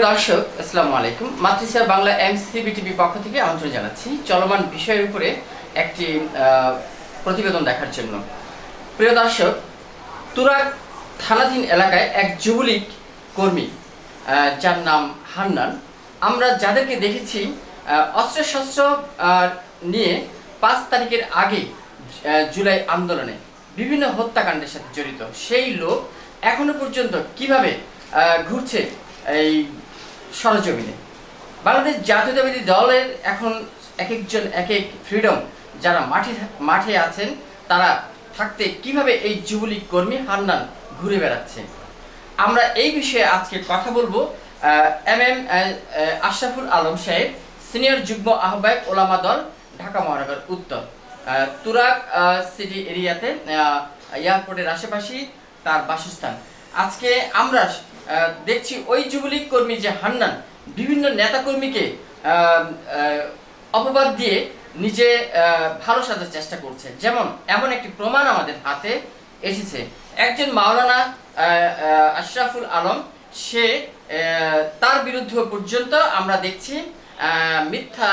প্রিয় দর্শক, আসসালামু আলাইকুম। মাতৃসা বাংলা এমসিবিটিভি পক্ষ থেকে আমন্ত্রণ জানাচ্ছি চলমান বিষয়ের উপরে একটি প্রতিবেদন দেখার জন্য। প্রিয় দর্শক, তুরাগ থানাধীন এলাকায় এক যুবলীগ কর্মী যার নাম হান্নান। আমরা যাদেরকে দেখেছি অস্ত্রশস্ত্র নিয়ে পাঁচ তারিখের আগে জুলাই আন্দোলনে বিভিন্ন হত্যাকাণ্ডের সাথে জড়িত। সেই লোক এখনও পর্যন্ত কীভাবে ঘুরছে এই সরজমিনে। বাংলাদেশ জাতীয়তাবাদী দলের এখন এক একজন এক এক ফ্রিডম যারা মাঠে মাঠে আছেন, তারা থাকতে কীভাবে এই যুবলীগ কর্মী হান্নান ঘুরে বেড়াচ্ছে? আমরা এই বিষয়ে আজকে কথা বলব এম এম আশরাফুল আলম সাহেব, সিনিয়র যুগ্ম আহ্বায়ক ওলামা দল, ঢাকা মহানগর উত্তর। তুরাগ সিটি এরিয়াতে এয়ারপোর্টের আশেপাশেই তার বাসস্থান। আজকে আমরা দেখছি ওই যুবলীগ কর্মী যে হান্নান, বিভিন্ন নেতাকর্মীকে অপবাদ দিয়ে নিজে ভালো সাজার চেষ্টা করছে। যেমন এমন একটি প্রমাণ আমাদের হাতে এসেছে। একজন মাওলানা আশরাফুল আলম, সে তার বিরুদ্ধে পর্যন্ত আমরা দেখছি মিথ্যা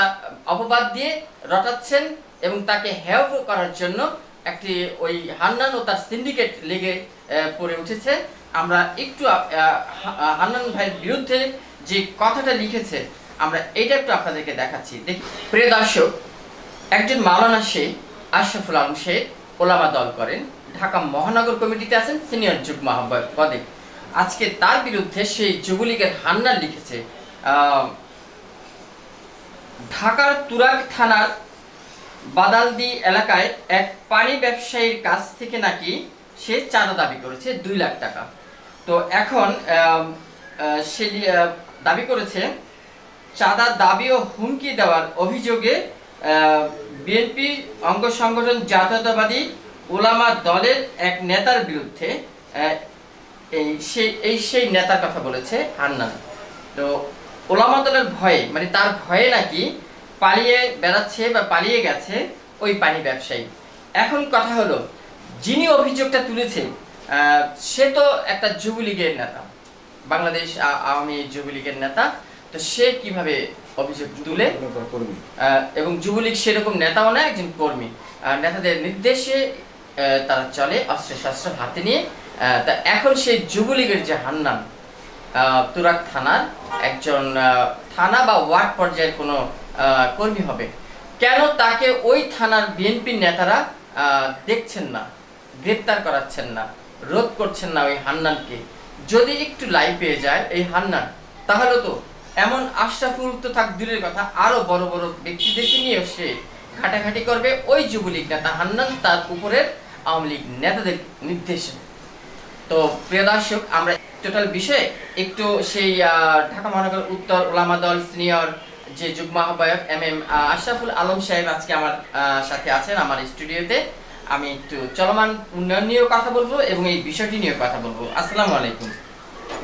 অপবাদ দিয়ে রটাচ্ছেন এবং তাকে হেয় করার জন্য একটি ওই হান্নান ও তার সিন্ডিকেট লেগে পড়ে উঠেছে। আমরা একটু হান্নান ভাইয়ের বিরুদ্ধে যে কথাটা লিখেছে, আমরা এটা একটু আপনাদেরকে দেখাচ্ছি। দেখ, প্রিয় দর্শক, একজন মাওলানা শেখ আশরাফুল আলম শেখ ওলামা দল করেন, ঢাকা মহানগর কমিটিতে আছেন, সিনিয়র যুগ্ম আহ্বায়ক পদে। আজকে তার বিরুদ্ধে সেই যুবলীগের হান্নান লিখেছে ঢাকার তুরাগ থানার বাদালদি এলাকায় এক পানি ব্যবসায়ীর কাছ থেকে নাকি সে চাঁদা দাবি করেছে, দুই লাখ টাকা। তো এখন সে দাবি করেছে চাঁদা দাবি ও হুমকি দেওয়ার অভিযোগে বিএনপি অঙ্গ সংগঠন জাতীয়তাবাদী ওলামা দলের এক নেতার বিরুদ্ধে এই সেই এই সেই নেতার কথা বলেছে হান্নান তো ওলামা দলের ভয়ে মানে তার ভয়ে নাকি পালিয়ে বেড়াচ্ছে বা পালিয়ে গেছে ওই পানি ব্যবসায়ী। এখন কথা হলো, যিনি অভিযোগটা তুলেছে সে তো একটা যুবলীগের নেতা। বাংলাদেশ আওয়ামী যুবলীগের নেতা। তো সে কীভাবে অভিযোগ তুলে? এবং যুবলীগ সেরকম নেতাও না একজন কর্মী। নেতাদের নির্দেশে তারা চলে অস্ত্র শস্ত্র হাতে নিয়ে। তা এখন সেই যুবলীগের যে হান্নান তুরাক থানার একজন থানা বা ওয়ার্ড পর্যায়ের কোনো কর্মী হবে। কেন তাকে ওই থানার বিএনপি নেতারা দেখছেন না গ্রেপ্তার করাচ্ছেন না? রোধ করছেন না ওই হান্নানকে। যদি একটু লাই পেয়ে যায় এই হান্নান, তাহলে তো এমন আশরাফুল তো থাক দূরের কথা, আরও বড় বড় ব্যক্তিদেরকে নিয়ে সে ঘাটাঘাটি করবে ওই যুবলীগ নেতা হান্নান, তার উপরের আওয়ামী লীগ নেতাদের নির্দেশে। তো প্রিয় দর্শক, আমরা টোটাল বিষয়ে একটু সেই ঢাকা মহানগর উত্তর ওলামা দল সিনিয়র যে যুগ্ম আহ্বায়ক এম এম আশরাফুল আলম সাহেব আজকে আমার সাথে আছেন আমার স্টুডিওতে। আমি একটু চলমান উন্নয়ন নিয়েও কথা বলব এবং এই বিষয়টি নিয়েও কথা বলব। আসসালামু আলাইকুম।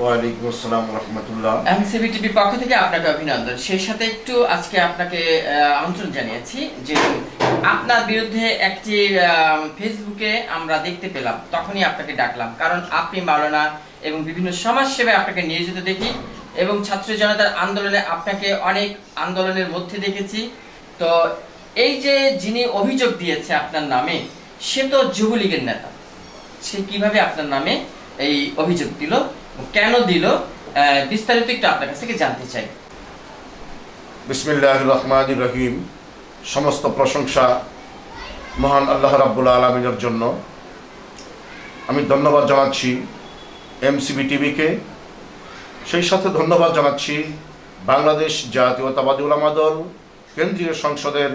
ওয়ালাইকুম আসসালাম রহমতুল্লাহ। এমসিবি টিভির পক্ষ থেকে আপনাকে অভিনন্দন। সেই সাথে একটু আজকে আপনাকে আমন্ত্রণ জানিয়েছি যে আপনার বিরুদ্ধে একটি ফেসবুকে আমরা দেখতে পেলাম তখনই আপনাকে ডাকলাম। কারণ আপনি মাওলানা এবং বিভিন্ন সমাজ সেবায় আপনাকে নিয়োজিত দেখি এবং ছাত্র জনতার আন্দোলনে আপনাকে অনেক আন্দোলনের মধ্যে দেখেছি। তো এই যে যিনি অভিযোগ দিয়েছে আপনার নামে সে তো যুবলীগের নেতা। সে কীভাবে আপনার নামে এই অভিযোগ দিল, কেন দিল বিস্তারিত একটু আপনার কাছ থেকে জানতে চাই। বিসমিল্লাহ রহমান রহিম। সমস্ত প্রশংসা মহান আল্লাহ রাব্বুল আলমিনের জন্য। আমি ধন্যবাদ জানাচ্ছি এমসিবি টিভিকে। সেই সাথে ধন্যবাদ জানাচ্ছি বাংলাদেশ জাতীয়তাবাদী উলামা দল, কেন্দ্রীয় সংসদের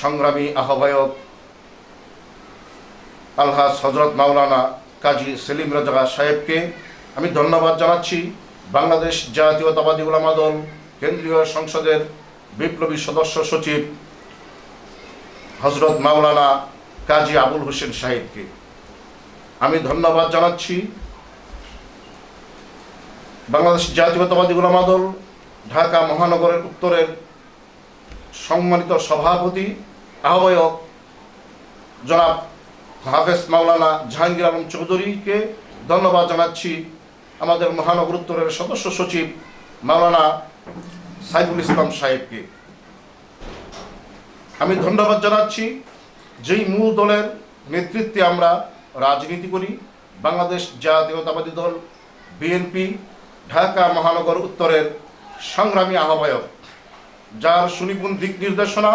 সংগ্রামী আহ্বায়ক আলহাজ হজরত মাওলানা কাজী সেলিম রাজা সাহেবকে আমি ধন্যবাদ জানাচ্ছি। বাংলাদেশ জাতীয়তাবাদী উলামা দল, কেন্দ্রীয় সংসদের বিপ্লবী সদস্য সচিব হজরত মাওলানা কাজী আবুল হোসেন সাহেবকে। আমি ধন্যবাদ জানাচ্ছি। বাংলাদেশ জাতীয়তাবাদী উলামা দল, ঢাকা মহানগরের উত্তরের সম্মানিত সভাপতি, আহ্বায়ক জনাব হাফেজ মাওলানা জাহাঙ্গীর আলম চৌধুরীকে ধন্যবাদ জানাচ্ছি আমাদের মহানগর উত্তরের সদস্য সচিব মাওলানা সাইফুল ইসলাম সাহেবকে। আমি ধন্যবাদ জানাচ্ছি, যেই মূল দলের নেতৃত্বে আমরা রাজনীতি করি, বাংলাদেশ জাতীয়তাবাদী দল, বিএনপি, ঢাকা মহানগর উত্তরের সংগ্রামী আহ্বায়ক, যার সুনিপুণ দিক নির্দেশনা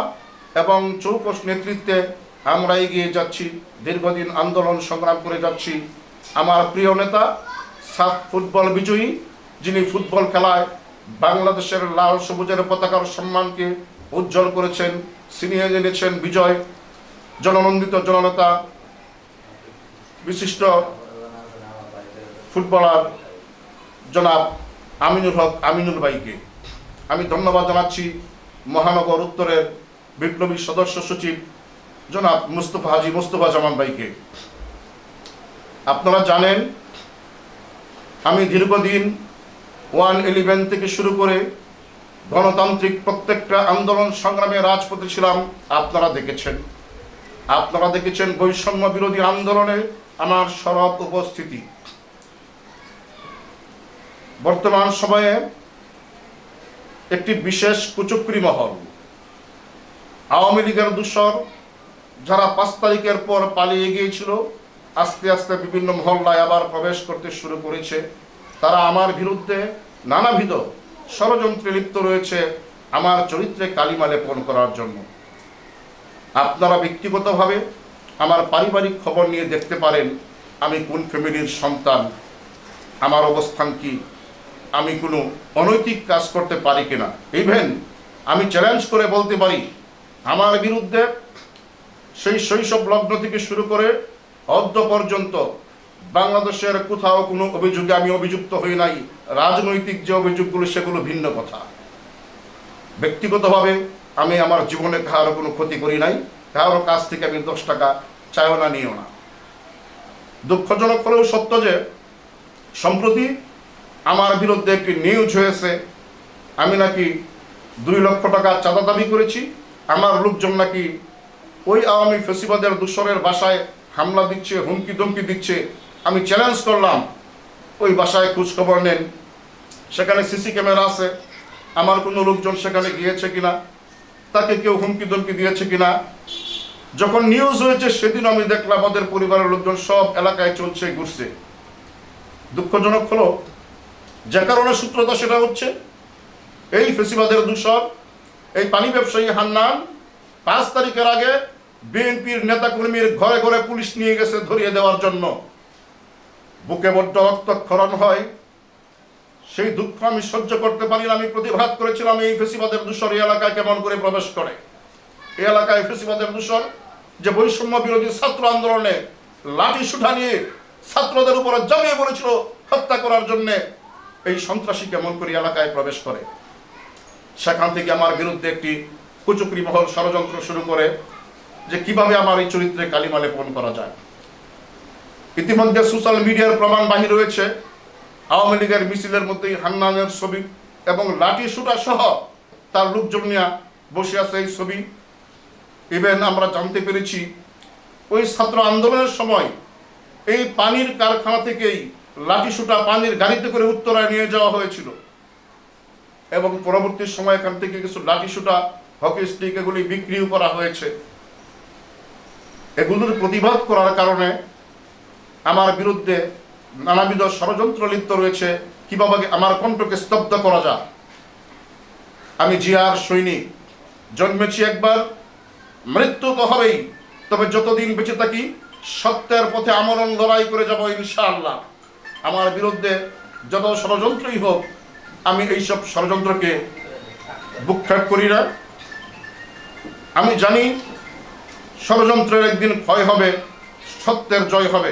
এবং চৌকস নেতৃত্বে আমরা এগিয়ে যাচ্ছি, দীর্ঘদিন আন্দোলন সংগ্রাম করে যাচ্ছি। আমার প্রিয় নেতা, সাফ ফুটবল বিজয়ী, যিনি ফুটবল খেলায় বাংলাদেশের লাল সবুজের পতাকার সম্মানকে উজ্জ্বল করেছেন, ছিনিয়ে এনেছেন বিজয়, জননন্দিত জননেতা, বিশিষ্ট ফুটবলার জনাব আমিনুল হক আমিনুল ভাইকে। আমি ধন্যবাদ জানাচ্ছি মহানগর উত্তরের বিপ্লবী সদস্য সচিব জনাব মুস্তফা হাজি মুস্তফা জামান ভাইকে। আপনারা জানেন, আমি দীর্ঘদিন ওয়ান ইলেভেন থেকে শুরু করে গণতান্ত্রিক প্রত্যেকটা আন্দোলন সংগ্রামে রাজপথে ছিলাম, আপনারা দেখেছেন। আপনারা দেখেছেন বৈষম্য বিরোধী আন্দোলনে আমার সরব উপস্থিতি। বর্তমান সময়ে একটি বিশেষ কুচক্রি মহল, আওয়ামী লীগের দূষর যারা পাঁচ তারিখের পর পালিয়ে গিয়েছিল, আস্তে আস্তে বিভিন্ন মহল্লায় আবার প্রবেশ করতে শুরু করেছে। তারা আমার বিরুদ্ধে নানাবিধ ষড়যন্ত্রে লিপ্ত রয়েছে আমার চরিত্রে কালিমা লেপন করার জন্য। আপনারা ব্যক্তিগতভাবে আমার পারিবারিক খবর নিয়ে দেখতে পারেন, আমি কোন ফ্যামিলির সন্তান, আমার অবস্থান কি, আমি কোনো অনৈতিক কাজ করতে পারি কিনা। ইভেন আমি চ্যালেঞ্জ করে বলতে পারি, আমার বিরুদ্ধে সেই শৈশব লগ্ন থেকে শুরু করে অদ্য পর্যন্ত বাংলাদেশের কোথাও কোনো অভিযোগে আমি অভিযুক্ত হই নাই। রাজনৈতিক যে অভিযোগগুলো, সেগুলো ভিন্ন কথা। ব্যক্তিগতভাবে আমি আমার জীবনে কারও কোনো ক্ষতি করি নাই। কারোর কাছ থেকে আমি দশ টাকা চাইও না নিও না। দুঃখজনক হলেও সত্য যে, সম্প্রতি আমার বিরুদ্ধে একটি নিউজ হয়েছে। আমি নাকি দুই লক্ষ টাকা চাঁদা দাবি করেছি। আমার লোকজন নাকি ওই আওয়ামী ফেসিবাদের দূষণের বাসায় হামলা দিচ্ছে হুমকি ধমকি দিচ্ছে। আমি চ্যালেঞ্জ করলাম, ওই বাসায় খোঁজখবর নেন। সেখানে সিসি ক্যামেরা আছে। আমার কোনো লোকজন সেখানে গিয়েছে কিনা? তাকে কেউ হুমকি ধমকি দিয়েছে কিনা? যখন নিউজ হয়েছে সেদিন আমি দেখলাম আমাদের পরিবারের লোকজন সব এলাকায় চলছে, ঘুরছে। দুঃখজনক হলো, যে কারণে সূত্রতা সেটা হচ্ছে, এই ফেসিবাদের দূষণ, এই পানি ব্যবসায়ী হান্নান পাঁচ তারিখের আগে বিএনপির নেতাকর্মীর ঘরে ঘরে পুলিশ নিয়ে গেছে ধরিয়ে দেওয়ার জন্য। বুকে বড্ড রক্তক্ষরণ হয়। সেই দুঃখ আমি সহ্য করতে পারি না, আমি প্রতিবাদ করেছিলাম এই ফেসিবাদের দূষণ এই এলাকায় কেমন করে প্রবেশ করে। এই এলাকায় ফেসিবাদের দূষণ, যে বৈষম্য বিরোধী ছাত্র আন্দোলনে লাঠি সুঠা নিয়ে ছাত্রদের উপরে জমিয়ে পড়েছিল হত্যা করার জন্য এই সন্ত্রাসী কেমন করে এলাকায় প্রবেশ করে। সেখান থেকে আমার বিরুদ্ধে একটি কুচুকরি মহল ষড়যন্ত্র শুরু করে। যে কীভাবে আমার এই চরিত্রে কালিমা লেপন করা যায়। ইতিমধ্যে সোশ্যাল মিডিয়ার প্রমাণ বাহির রয়েছে আওয়ামী লীগের মিছিলের মধ্যেই হান্নানের ছবি এবং লাঠি সুটা সহ তার লোকজন নিয়ে বসে আছে এই ছবি। ইভেন আমরা জানতে পেরেছি, ওই ছাত্র আন্দোলনের সময় এই পানির কারখানা থেকেই লাঠি সুটা পানির গাড়িতে করে উত্তরায় নিয়ে যাওয়া হয়েছিল। এবং পরবর্তী সময় এখান থেকে কিছু লাঠি সুটা হকি স্টিক এগুলি বিক্রিও করা হয়েছে। এগুলোর প্রতিবাদ করার কারণে আমার বিরুদ্ধে নানাবিধ ষড়যন্ত্র লিপ্ত রয়েছে। কীভাবে আমার কণ্ঠকে স্তব্ধ করা যায়? আমি জিয়ার সৈনিক। জন্মেছি একবার, মৃত্যু তো হবেই, তবে যতদিন বেঁচে থাকি সত্যের পথে আমরণ লড়াই করে যাব ইনশাআল্লাহ। আমার বিরুদ্ধে যত ষড়যন্ত্রই হোক, আমি এইসব ষড়যন্ত্রকে বুকখ্যাপ করি না। আমি জানি ষড়যন্ত্রের একদিন ক্ষয় হবে, সত্যের জয় হবে।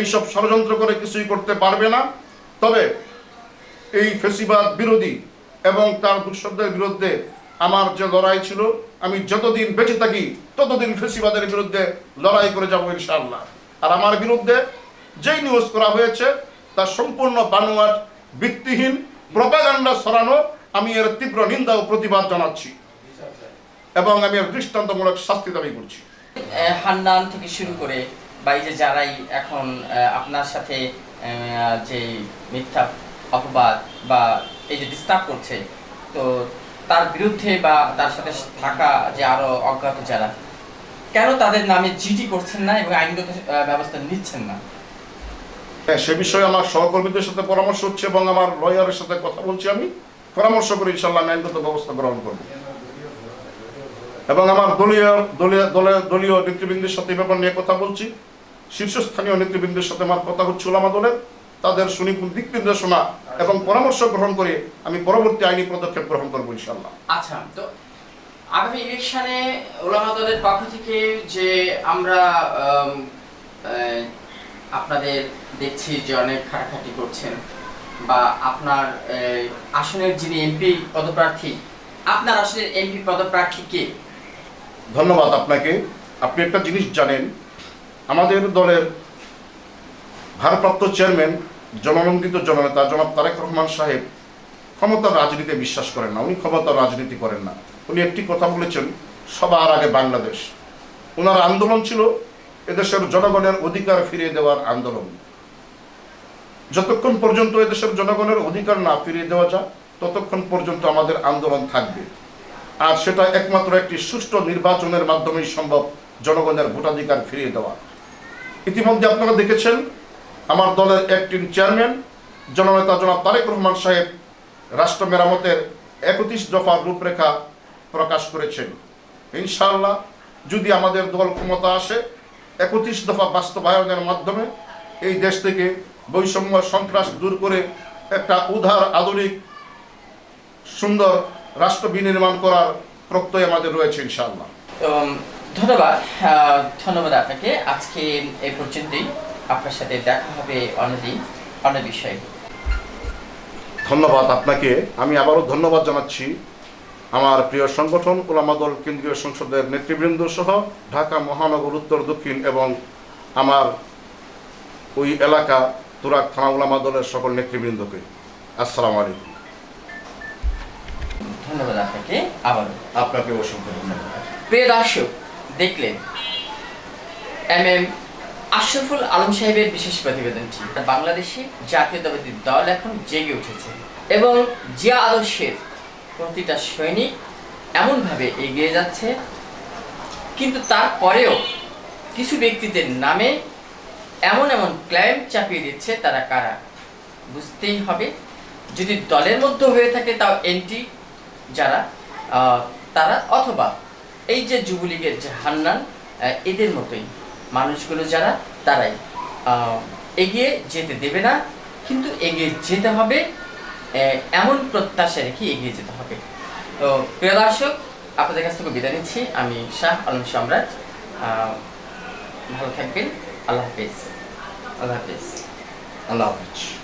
এইসব ষড়যন্ত্র করে কিছুই করতে পারবে না। তবে এই ফেসিবাদ বিরোধী এবং তার দুঃশব্দের বিরুদ্ধে আমার যে লড়াই ছিল, আমি যতদিন বেঁচে থাকি, ততদিন ফেসিবাদের বিরুদ্ধে লড়াই করে যাব ইনশাআল্লাহ। আর আমার বিরুদ্ধে যেই নিউজ করা হয়েছে তা সম্পূর্ণ বানোয়াট, ভিত্তিহীন, প্রপাগান্ডা সরানো আমি এর তীব্র নিন্দা ও প্রতিবাদ জানাচ্ছি। এবং আমি দৃষ্টান্তমূলক শাস্তি দাবি করছি। হান্নান থেকে শুরু করে বা যে যারাই এখন আপনার সাথে যে মিথ্যা অপবাদ বা এই যে ডিস্টার্ব করছে তো তার বিরুদ্ধে বা তার সাথে থাকা যে আরও অজ্ঞাত যারা কেন তাদের নামে জিডি করছেন না এবং আইনগত ব্যবস্থা নিচ্ছেন না? হ্যাঁ সে বিষয়ে আমার সহকর্মীদের সাথে পরামর্শ হচ্ছে এবং আমার লয়ারের সাথে কথা বলছি আমি। পরামর্শ করে ইনশাল্লাহ আমি আইনগত ব্যবস্থা গ্রহণ করব। এবং আমার দলীয় দলীয়, দলের দলীয় নেতৃবৃন্দের সাথে ব্যাপার নিয়ে কথা বলছি। শীর্ষস্থানীয় নেতৃবৃন্দের সাথে আমার কথা হচ্ছে ওলামা দলের। তাদের সুনিপুণ দিক নির্দেশনা এবং পরামর্শ গ্রহণ করে আমি পরবর্তী আইনি পদক্ষেপ গ্রহণ করব ইনশাল্লাহ আচ্ছা তো আগামী ইলেকশনে ওলামা দলের পক্ষ থেকে যে আমরা আপনাদের দেখছি যে অনেক খাটাখাটি করছেন বা আপনার আসনের যিনি এমপি পদপ্রার্থী, আপনার আসনের এমপি পদপ্রার্থী কে? ধন্যবাদ আপনাকে। আপনি একটা জিনিস জানেন, আমাদের দলের ভারপ্রাপ্ত চেয়ারম্যান, জননন্দিত জননেতা জনাব তারেক রহমান সাহেব ক্ষমতার রাজনীতিতে বিশ্বাস করেন না। উনি ক্ষমতার রাজনীতি করেন না। উনি একটি কথা বলেছেন, সবার আগে বাংলাদেশ। ওনার আন্দোলন ছিল এদেশের জনগণের অধিকার ফিরিয়ে দেওয়ার আন্দোলন। যতক্ষণ পর্যন্ত এদেশের জনগণের অধিকার না ফিরিয়ে দেওয়া যায়, ততক্ষণ পর্যন্ত আমাদের আন্দোলন থাকবে। আর সেটা একমাত্র একটি সুষ্ঠু নির্বাচনের মাধ্যমেই সম্ভব জনগণের ভোটাধিকার ফিরিয়ে দেওয়া। ইতিমধ্যে আপনারা দেখেছেন, আমার দলের একটিন চেয়ারম্যান, জননেতা জনাব তারেক রহমান সাহেব রাষ্ট্র মেরামতের একত্রিশ দফার রূপরেখা প্রকাশ করেছেন। ইনশাআল্লাহ যদি আমাদের দল ক্ষমতা আসে, একত্রিশ দফা বাস্তবায়নের মাধ্যমে এই দেশ থেকে বৈষম্য সন্ত্রাস দূর করে একটা উদার, আধুনিক, সুন্দর রাষ্ট্র বিনির্মাণ করার প্রত্যয় আমাদের রয়েছে ইনশাআল্লাহ। ধন্যবাদ ধন্যবাদ আপনাকে। আজকে এই পর্যন্তই। আপনার সাথে দেখা হবে অন্যদিন অন্য বিষয়ে। ধন্যবাদ আপনাকে। আমি আবারও ধন্যবাদ জানাচ্ছি আমার প্রিয় সংগঠন ওলামা দল কেন্দ্রীয় সংসদের নেতৃবৃন্দ সহ ঢাকা মহানগর উত্তর দক্ষিণ এবং আমার ওই এলাকা তুরাক থানা ওলামা দলের সকল নেতৃবৃন্দকে। আসসালামু আলাইকুম। ধন্যবাদ আপনাকে। আবারও আপনাকে অসংখ্য ধন্যবাদ। প্রিয় দর্শক দেখলেন এম এম আশরাফুল আলম সাহেবের বিশেষ প্রতিবেদনটি। বাংলাদেশে জাতীয়তাবাদী দল এখন জেগে উঠেছে এবং জিয়া আদর্শের প্রতিটা সৈনিক এমনভাবে এগিয়ে যাচ্ছে কিন্তু তারপরেও কিছু ব্যক্তিদের নামে এমন এমন ক্লাইম চাপিয়ে দিচ্ছে তারা কারা? বুঝতেই হবে। যদি দলের মধ্যে হয়ে থাকে তাও এন্টি যারা তারা অথবা এই যে যুবলীগের যে হান্নান এদের মতোই। মানুষগুলো যারা, তারাই এগিয়ে যেতে দেবে না, কিন্তু এগিয়ে যেতে হবে এমন প্রত্যাশা রেখে এগিয়ে যেতে হবে। তো, প্রিয় দর্শক, আপনাদের কাছ থেকে বিদায় নিচ্ছি। আমি শাহ আলম সম্রাট ভালো থাকবেন। আল্লাহ হাফিজ। আল্লাহ হাফিজ। আল্লাহ হাফিজ।